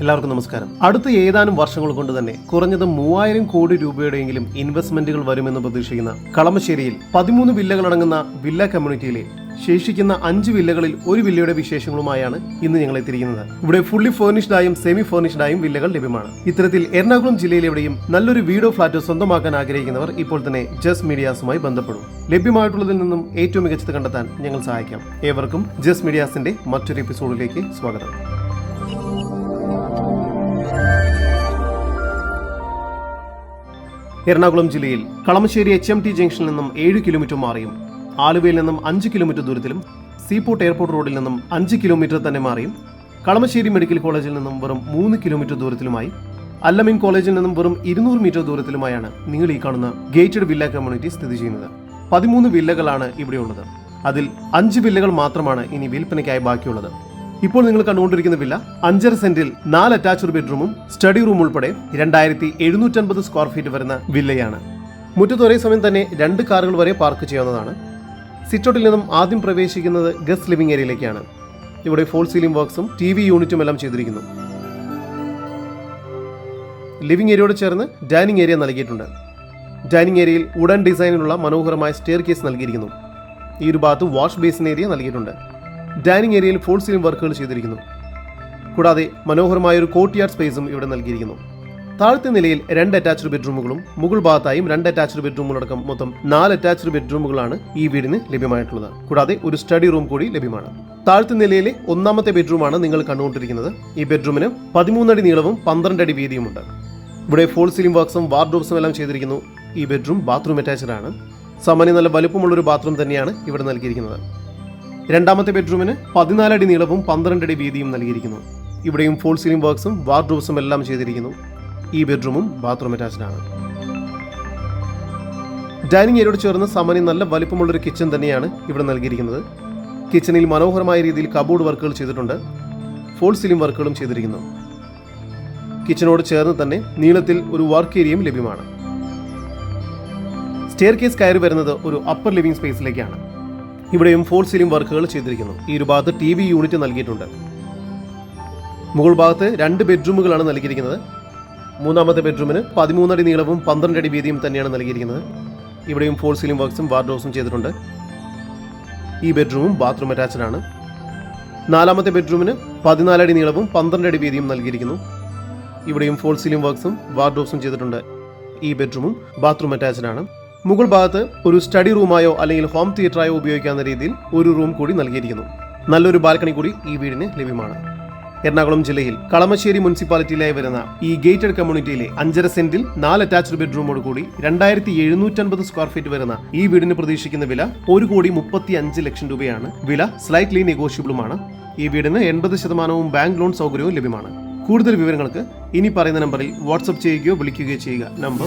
എല്ലാവർക്കും നമസ്കാരം. അടുത്ത ഏതാനും വർഷങ്ങൾ കൊണ്ട് തന്നെ കുറഞ്ഞത് മൂവായിരം കോടി രൂപയുടെയെങ്കിലും ഇൻവെസ്റ്റ്മെന്റുകൾ വരുമെന്ന് പ്രതീക്ഷിക്കുന്ന കളമശ്ശേരിയിൽ പതിമൂന്ന് വില്ലകളടങ്ങുന്ന വില്ല കമ്മ്യൂണിറ്റിയിലെ ശേഷിക്കുന്ന അഞ്ച് വില്ലകളിൽ ഒരു വില്ലയുടെ വിശേഷങ്ങളുമായാണ് ഇന്ന് ഞങ്ങൾ എത്തിയിരിക്കുന്നത്. ഇവിടെ ഫുള്ളി ഫേർണിഷ്ഡായും സെമി ഫേർണിഷ്ഡായും വില്ലകൾ ലഭ്യമാണ്. ഇത്തരത്തിൽ എറണാകുളം ജില്ലയിൽ എവിടെയും നല്ലൊരു വീടോ ഫ്ളാറ്റോ സ്വന്തമാക്കാൻ ആഗ്രഹിക്കുന്നവർ ഇപ്പോൾ തന്നെ ജസ് മീഡിയാസുമായി ബന്ധപ്പെടും. ലഭ്യമായിട്ടുള്ളതിൽ നിന്നും ഏറ്റവും മികച്ചത് കണ്ടെത്താൻ ഞങ്ങൾ സഹായിക്കാം. ഏവർക്കും ജസ് മീഡിയാസിന്റെ മറ്റൊരു എപ്പിസോഡിലേക്ക് സ്വാഗതം. എറണാകുളം ജില്ലയിൽ കളമശ്ശേരി എച്ച് എം ടി ജംഗ്ഷനിൽ നിന്നും ഏഴ് കിലോമീറ്റർ മാറിയും ആലുവയിൽ നിന്നും അഞ്ച് കിലോമീറ്റർ ദൂരത്തിലും സീപോർട്ട് എയർപോർട്ട് റോഡിൽ നിന്നും അഞ്ച് കിലോമീറ്റർ തന്നെ മാറിയും കളമശ്ശേരി മെഡിക്കൽ കോളേജിൽ നിന്നും വെറും മൂന്ന് കിലോമീറ്റർ ദൂരത്തിലുമായി അല്ലമിൻ കോളേജിൽ നിന്നും വെറും ഇരുന്നൂറ് മീറ്റർ ദൂരത്തിലുമായാണ് നിങ്ങൾ ഈ കാണുന്ന ഗേറ്റഡ് വില്ല കമ്മ്യൂണിറ്റി സ്ഥിതി ചെയ്യുന്നത്. പതിമൂന്ന് വില്ലകളാണ് ഇവിടെയുള്ളത് അതിൽ അഞ്ച് വില്ലകൾ മാത്രമാണ് ഇനി വിൽപ്പനയ്ക്കായി ബാക്കിയുള്ളത്. ഇപ്പോൾ നിങ്ങൾ കണ്ടുകൊണ്ടിരിക്കുന്ന വില്ല അഞ്ചര സെന്റിൽ നാല് അറ്റാച്ച്ഡ് ബെഡ്റൂമും സ്റ്റഡി റൂം ഉൾപ്പെടെ രണ്ടായിരത്തി എഴുന്നൂറ്റൻപത് സ്ക്വയർ ഫീറ്റ് വരുന്ന വില്ലയാണ്. മുറ്റത്ത് ഒരേ സമയം തന്നെ രണ്ട് കാറുകൾ വരെ പാർക്ക് ചെയ്യാവുന്നതാണ് സിറ്റൗട്ടിൽ നിന്നും ആദ്യം പ്രവേശിക്കുന്നത് ഗസ്റ്റ് ലിവിംഗ് ഏരിയയിലേക്കാണ് ഇവിടെ ഫോൾ സീലിംഗ് വർക്ക്സും ടി വി യൂണിറ്റും എല്ലാം ചെയ്തിരിക്കുന്നു. ലിവിംഗ് ഏരിയയോട് ചേർന്ന് ഡൈനിങ് ഏരിയ നൽകിയിട്ടുണ്ട്. ഡൈനിങ് ഏരിയയിൽ ഉടൻ ഡിസൈനിലുള്ള മനോഹരമായ സ്റ്റെയർ കേസ് നൽകിയിരിക്കുന്നു. ഈ ഒരു ഭാഗത്ത് വാഷ് ബേസിൻ ഏരിയ നൽകിയിട്ടുണ്ട്. ഡൈനിങ് ഏരിയയിൽ ഫോൾ സീലിംഗ് വർക്കുകൾ ചെയ്തിരിക്കുന്നു. കൂടാതെ മനോഹരമായ ഒരു കോർട്ട്യാർഡ് സ്പേസും ഇവിടെ നൽകിയിരിക്കുന്നു. താഴത്തെ നിലയിൽ രണ്ട് അറ്റാച്ച്ഡ് ബെഡ്റൂമുകളും മുകൾ ഭാഗത്തായും രണ്ട് അറ്റാച്ച്ഡ് ബെഡ്റൂമുകളടക്കം മൊത്തം നാല് അറ്റാച്ച്ഡ് ബെഡ്റൂമുകളാണ് ഈ വീടിന് ലഭ്യമായിട്ടുള്ളത്. കൂടാതെ ഒരു സ്റ്റഡി റൂം കൂടി ലഭ്യമാണ്. താഴത്തെ നിലയിലെ ഒന്നാമത്തെ ബെഡ്റൂമാണ് നിങ്ങൾ കണ്ടുകൊണ്ടിരിക്കുന്നത്. ഈ ബെഡ്റൂമിന് പതിമൂന്നടി നീളവും പന്ത്രണ്ട് അടി വീതിയുമുണ്ട്. ഇവിടെ ഫോൾ സീലിംഗ് വർക്ക്സും വാർഡ്രോബ്സും എല്ലാം ചെയ്തിരിക്കുന്നു. ഈ ബെഡ്റൂം ബാത്റൂം അറ്റാച്ച്ഡ് ആണ്. സാമാന്യം നല്ല വലുപ്പമുള്ളൊരു ബാത്റൂം തന്നെയാണ് ഇവിടെ നൽകിയിരിക്കുന്നത്. രണ്ടാമത്തെ ബെഡ്റൂമിന് പതിനാലടി നീളവും പന്ത്രണ്ട് അടി വീതിയും നൽകിയിരിക്കുന്നു. ഇവിടെയും ഫോൾ സീലിംഗ് വർക്ക്സും വാർഡ്രോബ്സും എല്ലാം ചെയ്തിരിക്കുന്നു. ഈ ബെഡ്റൂമും ബാത്റൂം അറ്റാച്ച്ഡ് ആണ്. ഡൈനിങ് ഏരിയയോട് ചേർന്ന് സാമാന്യം നല്ല വലിപ്പമുള്ളൊരു കിച്ചൺ തന്നെയാണ് ഇവിടെ നൽകിയിരിക്കുന്നത്. കിച്ചണിൽ മനോഹരമായ രീതിയിൽ കബോർഡ് വർക്കുകൾ ചെയ്തിട്ടുണ്ട്. ഫോൾ സീലിംഗ് വർക്കുകളും ചെയ്തിരിക്കുന്നു. കിച്ചനോട് ചേർന്ന് തന്നെ നീളത്തിൽ ഒരു വർക്ക് ഏരിയയും ലഭ്യമാണ്. സ്റ്റെയർ കേസ് കയറി വരുന്നത് ഒരു അപ്പർ ലിവിംഗ് സ്പേസിലേക്കാണ് ഇവിടെയും ഫോൾ സീലിംഗ് വർക്കുകൾ ചെയ്തിരിക്കുന്നു. ഈ ഒരു ഭാഗത്ത് ടി വി യൂണിറ്റ് നൽകിയിട്ടുണ്ട്. മുകൾ ഭാഗത്ത് രണ്ട് ബെഡ്റൂമുകളാണ് നൽകിയിരിക്കുന്നത്. മൂന്നാമത്തെ ബെഡ്റൂമിന് പതിമൂന്നടി നീളവും പന്ത്രണ്ട് അടി വീതിയും തന്നെയാണ് നൽകിയിരിക്കുന്നത്. ഇവിടെയും ഫോൾ സീലിംഗ് വർക്ക്സും വാർഡ്രോസും ചെയ്തിട്ടുണ്ട്. ഈ ബെഡ്റൂമും ബാത്റൂം അറ്റാച്ച്ഡ് ആണ്. നാലാമത്തെ ബെഡ്റൂമിന് പതിനാലടി നീളവും പന്ത്രണ്ട് അടി വീതിയും നൽകിയിരിക്കുന്നു. ഇവിടെയും ഫോൾ സീലിംഗ് വർക്ക്സും വാർഡ്രോസും ചെയ്തിട്ടുണ്ട്. ഈ ബെഡ്റൂമും ബാത്റൂം അറ്റാച്ച്ഡ് ആണ്. മുകൾ ഭാഗത്ത് ഒരു സ്റ്റഡി റൂമായോ അല്ലെങ്കിൽ ഹോം തിയേറ്ററായോ ഉപയോഗിക്കാവുന്ന രീതിയിൽ ഒരു റൂം കൂടി നൽകിയിരിക്കുന്നു. നല്ലൊരു ബാൽക്കണി കൂടി ഈ വീടിന് ലഭ്യമാണ്. എറണാകുളം ജില്ലയിൽ കളമശ്ശേരി മുനിസിപ്പാലിറ്റിയിലായി വരുന്ന ഈ ഗേറ്റഡ് കമ്മ്യൂണിറ്റിയിലെ അഞ്ചര സെന്റിൽ നാല് അറ്റാച്ച്ഡ് ബെഡ്റൂമോട് കൂടി രണ്ടായിരത്തി എഴുന്നൂറ്റൻപത് സ്ക്വയർ ഫീറ്റ് വരുന്ന ഈ വീടിന് പ്രതീക്ഷിക്കുന്ന വില ഒരു കോടി മുപ്പത്തി അഞ്ച് ലക്ഷം രൂപയാണ്. വില സ്ലൈറ്റ്ലി നെഗോഷ്യബിളുമാണ് ഈ വീടിന് എൺപത് ശതമാനവും ബാങ്ക് ലോൺ സൗകര്യവും ലഭ്യമാണ്. കൂടുതൽ വിവരങ്ങൾക്ക് ഇനി പറയുന്ന നമ്പറിൽ വാട്സപ്പ് ചെയ്യുകയോ വിളിക്കുകയോ ചെയ്യുക. Number